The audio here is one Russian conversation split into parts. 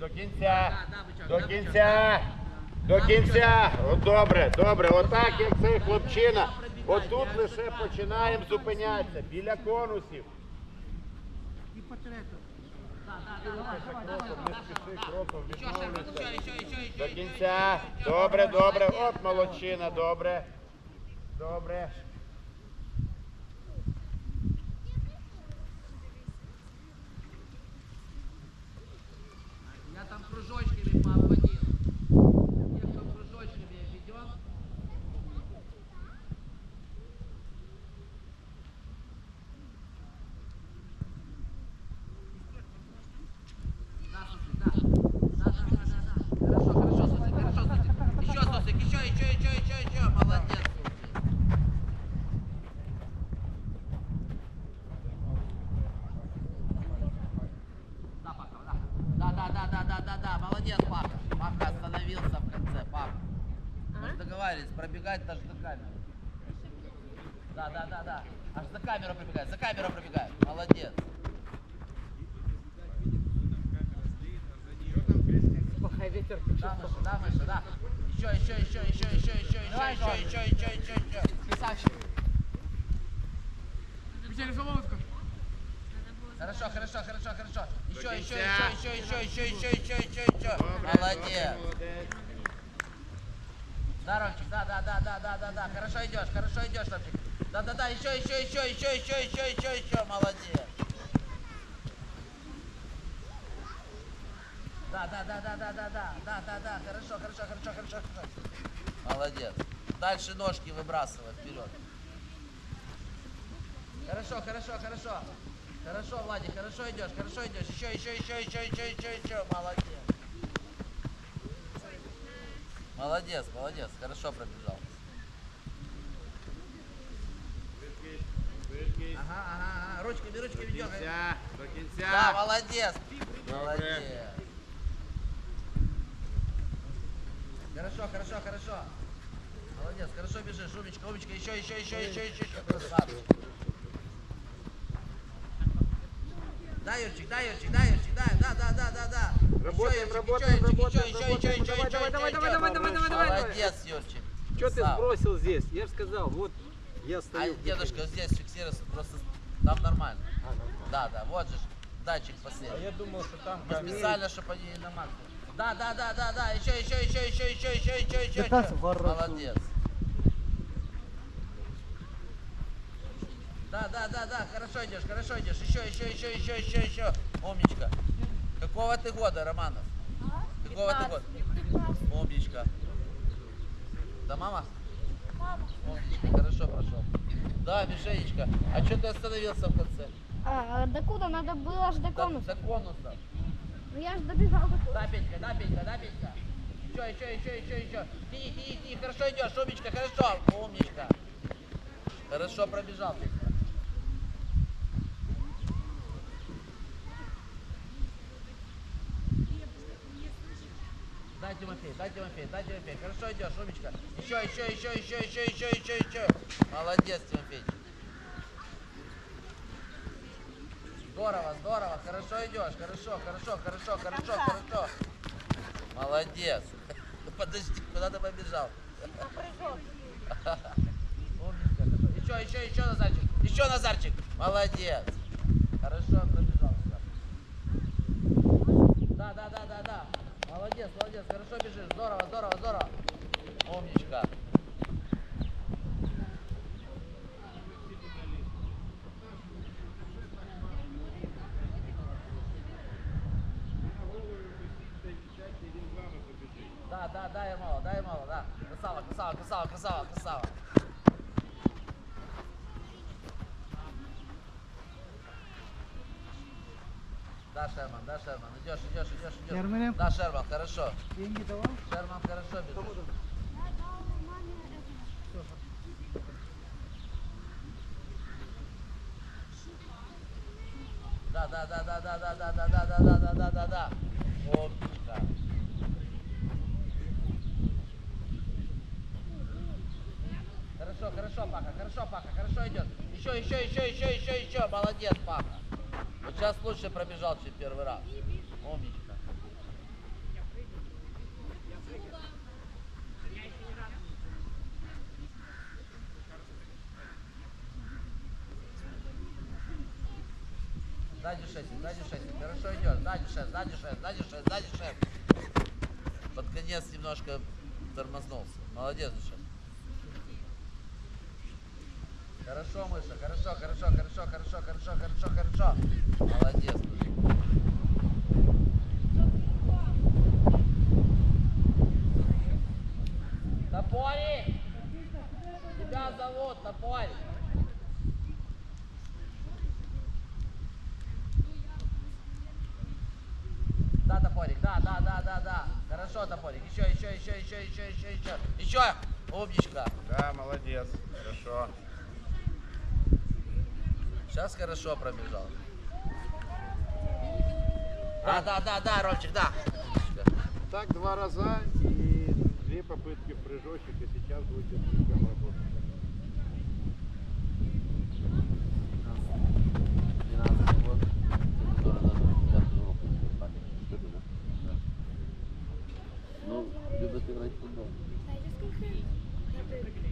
до кінця, до кінця, до кінця. Добре, добре. Отак, як цей хлопчина. Отут лише починаємо зупинятися. Біля конусів. І потребу. До кінця. Добре, добре. От молодчина, добре. Добре. кружочки. Договаривались пробегать даже до камеры. Да, да, да, да. Аж за камеру пробегает, за камеру пробегает. Молодец. Плохой ветер. Да, Мыша, да, Мыша, да. Еще, еще, еще, еще, еще, еще, еще, Давай, еще, давай. еще, еще, еще, еще. Красавчик. Хорошо, хорошо, хорошо, хорошо. Еще, еще, еще, еще, еще, еще, еще, еще, еще, еще. Молодец. Да, Ромчик, да, да, да, да, да, да, да. Хорошо идешь, хорошо идешь, Ромчик. Да, да, да, еще, еще, еще, еще, еще, еще, еще, еще, молодец. Да, да, да, да, да, да, да, да, да, да, хорошо, хорошо, хорошо, хорошо, хорошо. Молодец. Дальше ножки выбрасывай вперед. Хорошо, хорошо, хорошо. Хорошо, Владик, хорошо идешь, хорошо идешь. Еще, еще, еще, еще, еще, еще, еще. Молодец. Молодец, молодец. Хорошо пробежал. Швидкість, швидкість. Ага, ага, ага. Ручками, ручками До дергай. кінця. До кінця. Да, молодец. Добре. Молодец. Хорошо, хорошо, хорошо. Молодец, хорошо бежишь. Умечка, умечка. Еще, еще, еще, еще, еще, еще. Красавчик. Да, Юрчик, да, Юрчик, да, Юрчик, да, да, да, да, да, да. Работаем, работаем, работаем, еще, еще, еще, работаем. еще, Давай, еще, давай, еще, давай, еще. давай, давай, давай, давай, давай. Молодец, Юрчик. Что ты сбросил здесь? Я же сказал, вот я А стою. дедушка здесь фиксируется, просто там нормально. А, нормально. Да, да, вот же датчик А последний. я думал, что там Мы специально, чтобы они на максимум. Да, да, да, да, да, еще, еще, еще, еще, еще, еще, еще, еще. Да еще. Молодец. Да, да, да, да, хорошо идешь, хорошо идешь. Еще, еще, еще, еще, еще, еще. Умничка. Какого ты года, Романов? Какого ты года? Умничка. Да, мама? Умничка, хорошо прошел. Да, Мишенечка. А что ты остановился в конце? А, докуда надо было аж до До, конуса? до конуса. Ну я ж добежал до конуса. Да, Петька, да, Петька, да, Петька. Еще, еще, еще, еще, еще. Тяни, тяни, тяни. Хорошо идешь, умничка, хорошо. Умничка. Хорошо пробежал, Петька. Дай, Тимофей, дай, Тимофей, дай, Тимофей. Хорошо идешь, умничка. Еще, еще, еще, еще, еще, еще, еще, еще. Молодец, Тимофей. Здорово, здорово, хорошо идешь, хорошо, хорошо, хорошо, хорошо, хорошо. Молодец. Подожди, куда ты побежал? Еще, еще, еще, Назарчик. Еще, Назарчик. Молодец. Хорошо пробежал. Да, да, да, да, да. Молодец, молодец, хорошо бежишь. Здорово, здорово, здорово. Умничка. Да, да, дай мало, дай мало, да. Красава, красава, красава, красава, красава. Да, Шерман, да, Шерман. Идешь, идешь, идешь, идешь. Шерман? Да, Шерман, хорошо. Деньги давал? Шерман хорошо бежит. Да, да, да, да, да, да, да, да, да, да, да, да, да, да, да. Умничка. Хорошо, хорошо, Пака, хорошо, Пака, хорошо идет. Еще, еще, еще, еще, еще, еще. Молодец, Пака. Вот сейчас лучше пробежал, чем первый раз. Умничка. Сзади 6, сзади 6, хорошо идет, сзади 6, сзади 6, сзади 6, сзади 6. Под конец немножко тормознулся. Молодец, Душа. Хорошо, мыша, хорошо, хорошо, хорошо, хорошо, хорошо, хорошо, хорошо. Молодец. Топорик! Тебя зовут Топорик! Да, топорик, да, да, да, да, да. Хорошо, топорик. Еще, еще, еще, еще, еще, еще, еще. Еще! Умничка. Да, молодец. Хорошо. Сейчас хорошо пробежал. Да, да, да, да, Ромчик, да. Так два раза и две попытки в прыжочек, и сейчас будет слишком работать. 12 год. Который даже пятый урок не так. Да. Ну, любит играть в футбол.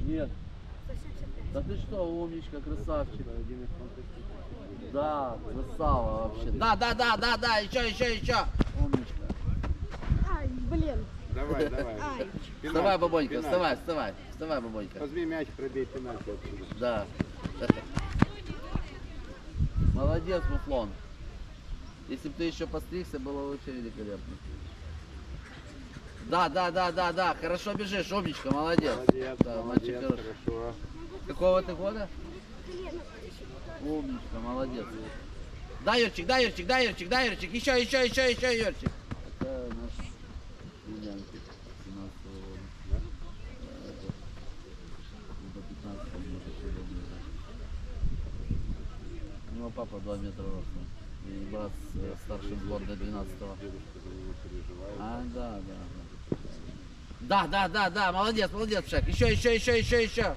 Нет. Да ты что, умничка, красавчик. Да, красава вообще. Да, да, да, да, да, еще, еще, еще. Умничка. Ай, блин. Давай, давай. Ай. Пенальти, Вставай, бабонька, пенальти. вставай, вставай, вставай, бабонька. Возьми мяч, пробей пенальти отсюда. Да. Молодец, Муфлон. Если бы ты еще постригся, было вообще великолепно. Да, да, да, да, да. Хорошо бежишь, умничка, молодец. Молодец, Да, молодец, хороший. хорошо. Какого ты года? Умничка, молодец. Да, Юрчик, да, Юрчик, да, Юрчик, да, Юрчик. Еще, еще, еще, еще, Юрчик. Это наш студент 17 года. Да? Да, это До 15 может сегодня уже. У него папа 2 метра ростом. И брат э, старшим год до 12 -го. А, да, да, да. Да, да, да, да, молодец, молодец, Шек. Еще, еще, еще, еще, еще.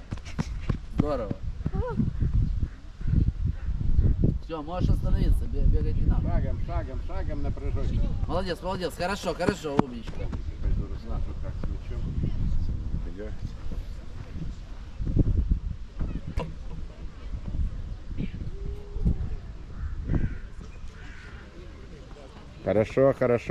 Здорово. Все, можешь остановиться, бе- бегать не надо. Шагом, шагом, шагом на прыжочек. Молодец, молодец, хорошо, хорошо, умничка. Пойду расскажу, как с мячом. Я. Хорошо, хорошо.